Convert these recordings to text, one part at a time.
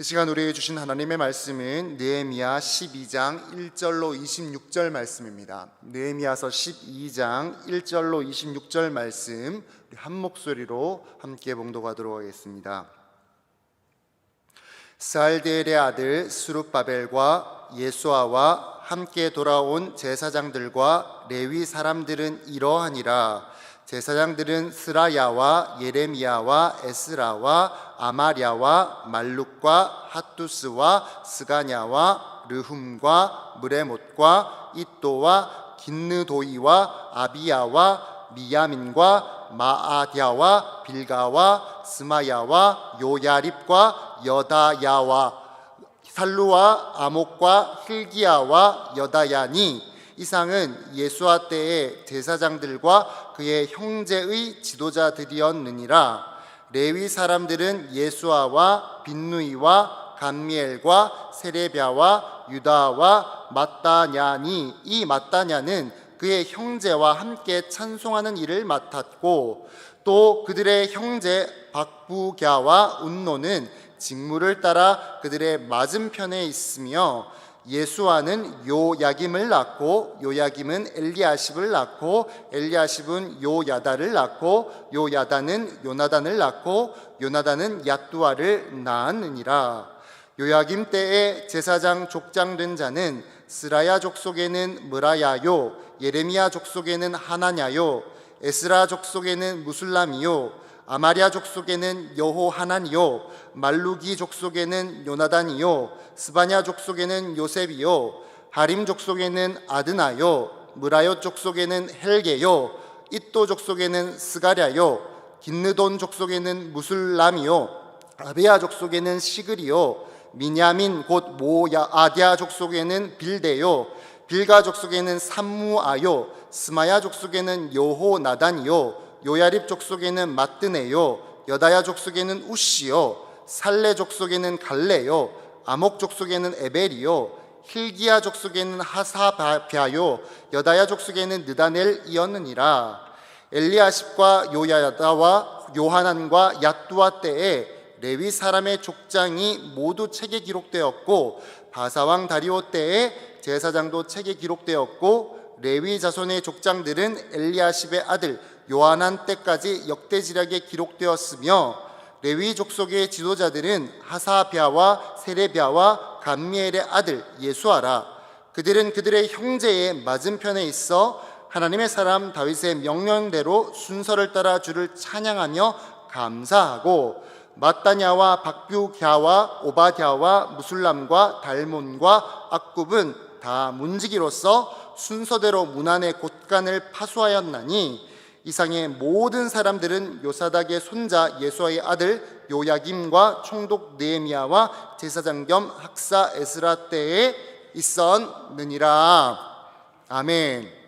이 시간 우리에게 주신 하나님의 말씀은 느헤미야 12장 1절로 26절 말씀입니다. 느헤미야서 12장 1절로 26절 말씀 우리 한 목소리로 함께 봉독하도록 하겠습니다. 살델의 아들 수룹바벨과 예수아와 함께 돌아온 제사장들과 레위 사람들은 이러하니라 제사장들은 스라야와 예레미야와 에스라와 아마랴와 말룩과 핫두스와 스가냐와 르훔과 무레못과 이또와 긴느도이와 아비야와 미야민과 마아디아와 빌가와 스마야와 요야립과 여다야와 살루와 아목과 힐기야와 여다야니. 이상은 예수와 때의 제사장들과 그의 형제의 지도자들이었느니라. 레위 사람들은 예수아와 빈누이와 감미엘과 세레비아와 유다와 마따냐니 이 마따냐는 그의 형제와 함께 찬송하는 일을 맡았고 또 그들의 형제 박부갸와 운노는 직무를 따라 그들의 맞은편에 있으며 예수아는 요야김을 낳고 요야김은 엘리아십을 낳고 엘리아십은 요야다를 낳고 요야다는 요나단을 낳고 요나단은 야뚜아를 낳았느니라. 요야김 때에 제사장 족장된 자는 스라야 족속에는 무라야요 예레미야 족속에는 하나냐요 에스라 족속에는 무술람이요 아마리아 족속에는 여호하나니요 말루기 족속에는 요나단이요 스바냐 족속에는 요셉이요 하림 족속에는 아드나요 무라요 족속에는 헬게요 이또 족속에는 스가랴요 긴느돈 족속에는 무술람이요 아베아 족속에는 시그리요 미냐민 곧 모야 아디아 족속에는 빌데요 빌가 족속에는 삼무아요 스마야 족속에는 여호나단이요 요야립 족속에는 마뜨네요 여다야 족속에는 우시요 살레 족속에는 갈레요 아목 족속에는 에벨이요 힐기야 족속에는 하사바야요 여다야 족속에는 느다넬이었느니라. 엘리아십과 요야다와 요하난과 야뚜아 때에 레위 사람의 족장이 모두 책에 기록되었고 바사왕 다리오 때에 제사장도 책에 기록되었고 레위 자손의 족장들은 엘리아십의 아들 요한한 때까지 역대지략에 기록되었으며 레위 족속의 지도자들은 하사비아와 세레비아와 감미엘의 아들 예수아라. 그들은 그들의 형제의 맞은편에 있어 하나님의 사람 다윗의 명령대로 순서를 따라 주를 찬양하며 감사하고 마따냐와 박뷰갸와 오바댜와 무술람과 달몬과 악굽은 다 문지기로서 순서대로 문안의 곳간을 파수하였나니 이상의 모든 사람들은 요사닥의 손자 예수아의 아들 요야김과 총독 느헤미야와 제사장 겸 학사 에스라 때에 있었느니라 아멘.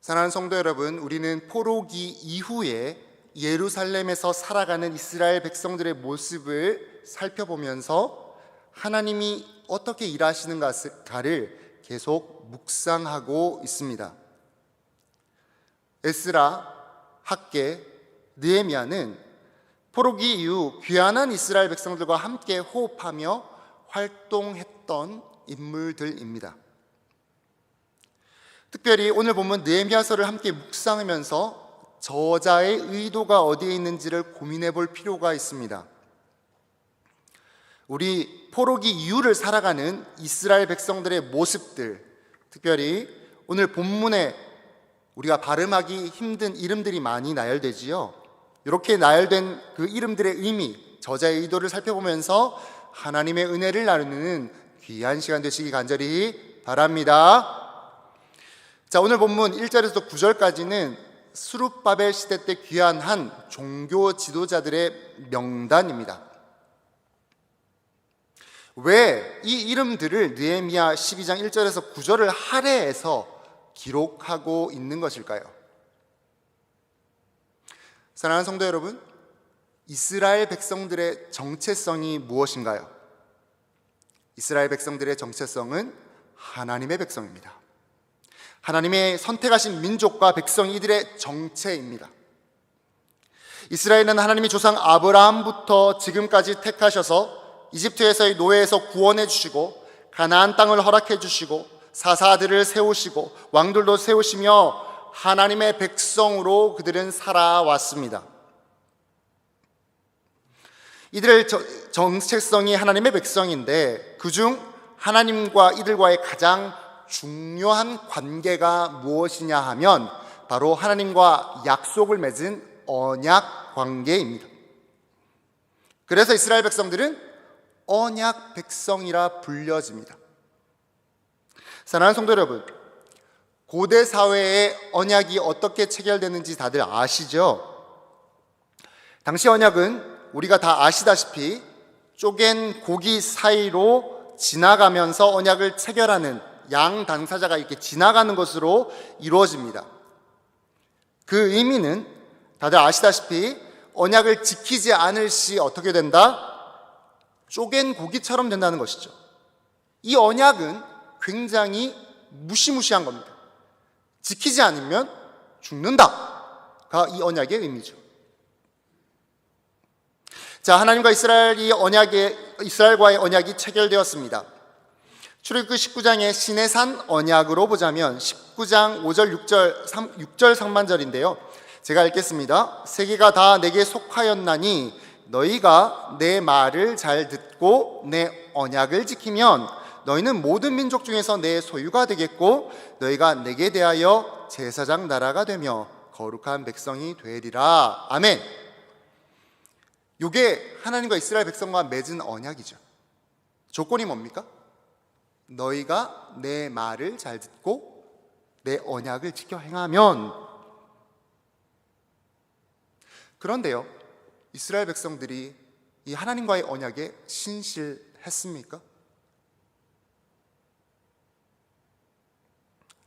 사랑하는 성도 여러분, 우리는 포로기 이후에 예루살렘에서 살아가는 이스라엘 백성들의 모습을 살펴보면서 하나님이 어떻게 일하시는가를 계속 묵상하고 있습니다. 에스라, 학계, 느헤미야는 포로기 이후 귀환한 이스라엘 백성들과 함께 호흡하며 활동했던 인물들입니다. 특별히 오늘 보면 느헤미야서를 함께 묵상하면서 저자의 의도가 어디에 있는지를 고민해 볼 필요가 있습니다. 우리 포로기 이후를 살아가는 이스라엘 백성들의 모습들, 특별히 오늘 본문에 우리가 발음하기 힘든 이름들이 많이 나열되지요. 이렇게 나열된 그 이름들의 의미, 저자의 의도를 살펴보면서 하나님의 은혜를 나누는 귀한 시간 되시기 간절히 바랍니다. 자, 오늘 본문 1절에서 9절까지는 수룹바벨 시대 때 귀환한 종교 지도자들의 명단입니다. 왜 이 이름들을 느헤미야 12장 1절에서 9절을 할애해서 기록하고 있는 것일까요? 사랑하는 성도 여러분, 이스라엘 백성들의 정체성이 무엇인가요? 이스라엘 백성들의 정체성은 하나님의 백성입니다. 하나님의 선택하신 민족과 백성 이들의 정체입니다. 이스라엘은 하나님이 조상 아브라함부터 지금까지 택하셔서 이집트에서의 노예에서 구원해 주시고 가나안 땅을 허락해 주시고 사사들을 세우시고 왕들도 세우시며 하나님의 백성으로 그들은 살아왔습니다. 이들의 저- 정체성이 하나님의 백성인데 그중 하나님과 이들과의 가장 중요한 관계가 무엇이냐 하면 바로 하나님과 약속을 맺은 언약 관계입니다. 그래서 이스라엘 백성들은 언약 백성이라 불려집니다. 사랑하는 성도 여러분, 고대 사회의 언약이 어떻게 체결되는지 다들 아시죠? 당시 언약은 우리가 다 아시다시피 쪼갠 고기 사이로 지나가면서 언약을 체결하는 양 당사자가 이렇게 지나가는 것으로 이루어집니다. 그 의미는 다들 아시다시피 언약을 지키지 않을 시 어떻게 된다? 쪼갠 고기처럼 된다는 것이죠. 이 언약은 굉장히 무시무시한 겁니다. 지키지 않으면 죽는다가 이 언약의 의미죠. 자, 하나님과 이스라엘이 언약의 이스라엘과의 언약이 체결되었습니다. 출애굽기 19장의 신의 산 언약으로 보자면 19장 5절 6절 3, 6절 상반절인데요. 제가 읽겠습니다. 세계가 다 내게 속하였나니 너희가 내 말을 잘 듣고 내 언약을 지키면 너희는 모든 민족 중에서 내 소유가 되겠고 너희가 내게 대하여 제사장 나라가 되며 거룩한 백성이 되리라. 아멘. 요게 하나님과 이스라엘 백성과 맺은 언약이죠. 조건이 뭡니까? 너희가 내 말을 잘 듣고 내 언약을 지켜 행하면 그런데요. 이스라엘 백성들이 이 하나님과의 언약에 신실했습니까?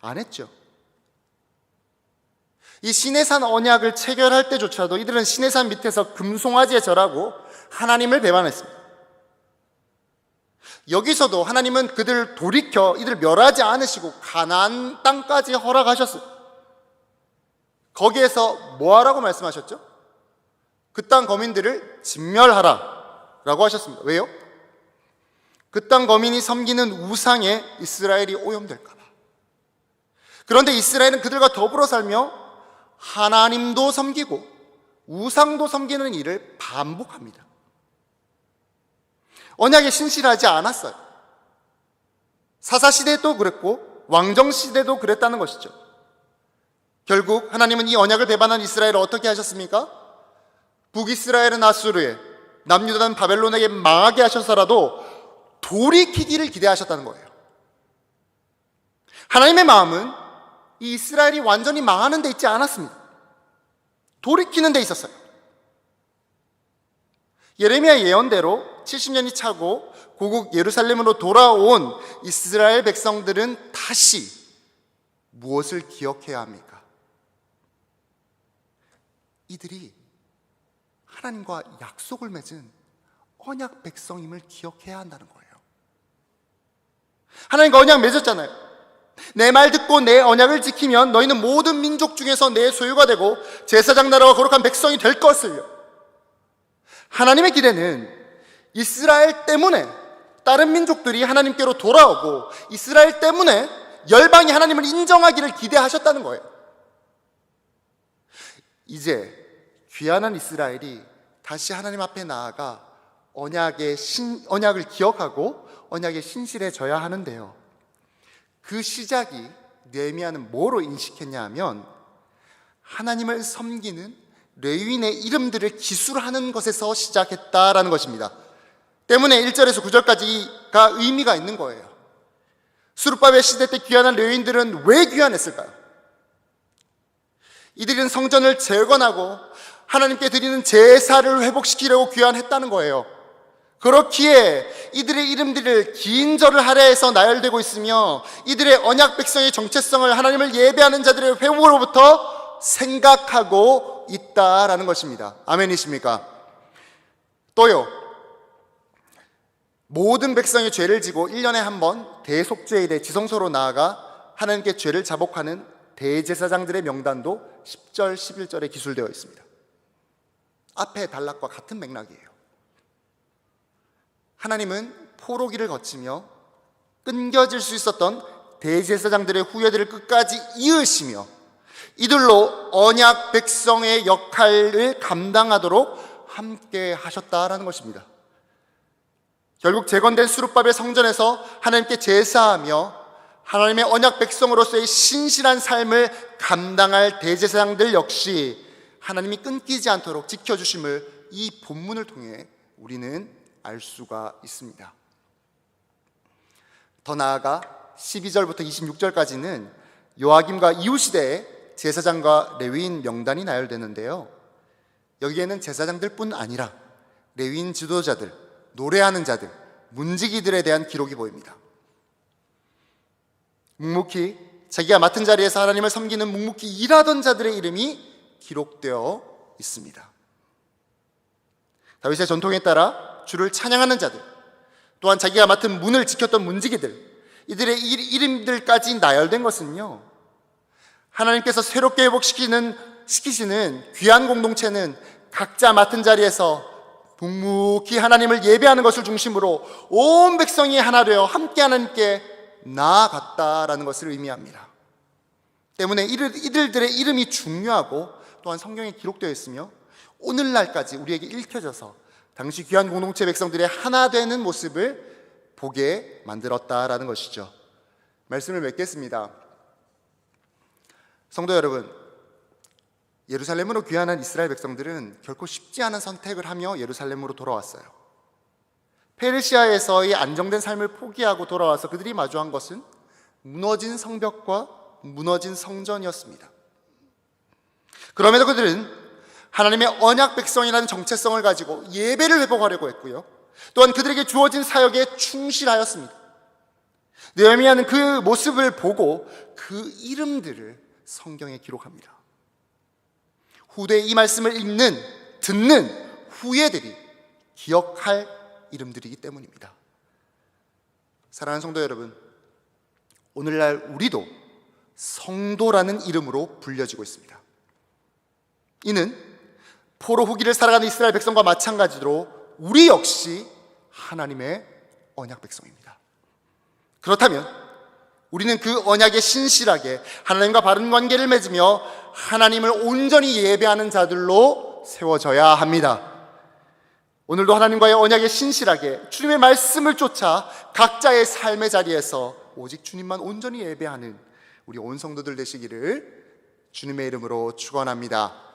안 했죠. 이 시내산 언약을 체결할 때조차도 이들은 시내산 밑에서 금송아지에 절하고 하나님을 배반했습니다. 여기서도 하나님은 그들을 돌이켜 이들을 멸하지 않으시고 가나안 땅까지 허락하셨어요. 거기에서 뭐 하라고 말씀하셨죠? 그 땅 거민들을 진멸하라 라고 하셨습니다. 왜요? 그 땅 거민이 섬기는 우상에 이스라엘이 오염될까 봐. 그런데 이스라엘은 그들과 더불어 살며 하나님도 섬기고 우상도 섬기는 일을 반복합니다. 언약에 신실하지 않았어요. 사사시대도 그랬고 왕정시대도 그랬다는 것이죠. 결국 하나님은 이 언약을 배반한 이스라엘을 어떻게 하셨습니까? 북이스라엘은 아수르에 남유다는 바벨론에게 망하게 하셔서라도 돌이키기를 기대하셨다는 거예요. 하나님의 마음은 이 이스라엘이 완전히 망하는 데 있지 않았습니다. 돌이키는 데 있었어요. 예레미야 예언대로 70년이 차고 고국 예루살렘으로 돌아온 이스라엘 백성들은 다시 무엇을 기억해야 합니까? 이들이 하나님과 약속을 맺은 언약 백성임을 기억해야 한다는 거예요. 하나님과 언약 맺었잖아요. 내 말 듣고 내 언약을 지키면 너희는 모든 민족 중에서 내 소유가 되고 제사장 나라와 거룩한 백성이 될 것을요. 하나님의 기대는 이스라엘 때문에 다른 민족들이 하나님께로 돌아오고 이스라엘 때문에 열방이 하나님을 인정하기를 기대하셨다는 거예요. 이제 귀환한 이스라엘이 다시 하나님 앞에 나아가 언약의 신, 언약을 기억하고 언약에 신실해져야 하는데요. 그 시작이 느헤미야는 뭐로 인식했냐 하면 하나님을 섬기는 레위인의 이름들을 기술하는 것에서 시작했다라는 것입니다. 때문에 1절에서 9절까지가 의미가 있는 거예요. 수르바벨 시대 때 귀환한 레위인들은 왜 귀환했을까요? 이들은 성전을 재건하고 하나님께 드리는 제사를 회복시키려고 귀환했다는 거예요. 그렇기에 이들의 이름들을 긴 절을 하려 해서 나열되고 있으며 이들의 언약 백성의 정체성을 하나님을 예배하는 자들의 회복으로부터 생각하고 있다라는 것입니다. 아멘이십니까? 또요. 모든 백성이 죄를 지고 1년에 한 번 대속죄일에 지성소로 나아가 하나님께 죄를 자복하는 대제사장들의 명단도 10절, 11절에 기술되어 있습니다. 앞의 단락과 같은 맥락이에요. 하나님은 포로기를 거치며 끊겨질 수 있었던 대제사장들의 후예들을 끝까지 이으시며 이들로 언약 백성의 역할을 감당하도록 함께 하셨다라는 것입니다. 결국 재건된 수르밥의 성전에서 하나님께 제사하며 하나님의 언약 백성으로서의 신실한 삶을 감당할 대제사장들 역시 하나님이 끊기지 않도록 지켜주심을 이 본문을 통해 우리는 알 수가 있습니다. 더 나아가 12절부터 26절까지는 요아김과 이후 시대에 제사장과 레위인 명단이 나열되는데요. 여기에는 제사장들뿐 아니라 레위인 지도자들, 노래하는 자들, 문지기들에 대한 기록이 보입니다. 묵묵히 자기가 맡은 자리에서 하나님을 섬기는 묵묵히 일하던 자들의 이름이 기록되어 있습니다. 다윗의 전통에 따라 주를 찬양하는 자들, 또한 자기가 맡은 문을 지켰던 문지기들, 이들의 일- 이름들까지 나열된 것은요. 하나님께서 새롭게 회복시키는 시키시는 귀한 공동체는 각자 맡은 자리에서 묵묵히 하나님을 예배하는 것을 중심으로 온 백성이 하나 되어 함께 하나님께 나아갔다라는 것을 의미합니다. 때문에 이들, 이들들의 이름이 중요하고 또한 성경에 기록되어 있으며 오늘날까지 우리에게 읽혀져서 당시 귀한 공동체 백성들의 하나 되는 모습을 보게 만들었다라는 것이죠. 말씀을 맺겠습니다. 성도 여러분, 예루살렘으로 귀환한 이스라엘 백성들은 결코 쉽지 않은 선택을 하며 예루살렘으로 돌아왔어요. 페르시아에서의 안정된 삶을 포기하고 돌아와서 그들이 마주한 것은 무너진 성벽과 무너진 성전이었습니다. 그럼에도 그들은 하나님의 언약 백성이라는 정체성을 가지고 예배를 회복하려고 했고요. 또한 그들에게 주어진 사역에 충실하였습니다. 느헤미야는 그 모습을 보고 그 이름들을 성경에 기록합니다. 후대에 이 말씀을 읽는 듣는 후예들이 기억할 이름들이기 때문입니다. 사랑하는 성도 여러분, 오늘날 우리도 성도라는 이름으로 불려지고 있습니다. 이는 포로 후기를 살아가는 이스라엘 백성과 마찬가지로 우리 역시 하나님의 언약 백성입니다. 그렇다면 우리는 그 언약에 신실하게 하나님과 바른 관계를 맺으며 하나님을 온전히 예배하는 자들로 세워져야 합니다. 오늘도 하나님과의 언약에 신실하게 주님의 말씀을 쫓아 각자의 삶의 자리에서 오직 주님만 온전히 예배하는 우리 온 성도들 되시기를 주님의 이름으로 축원합니다.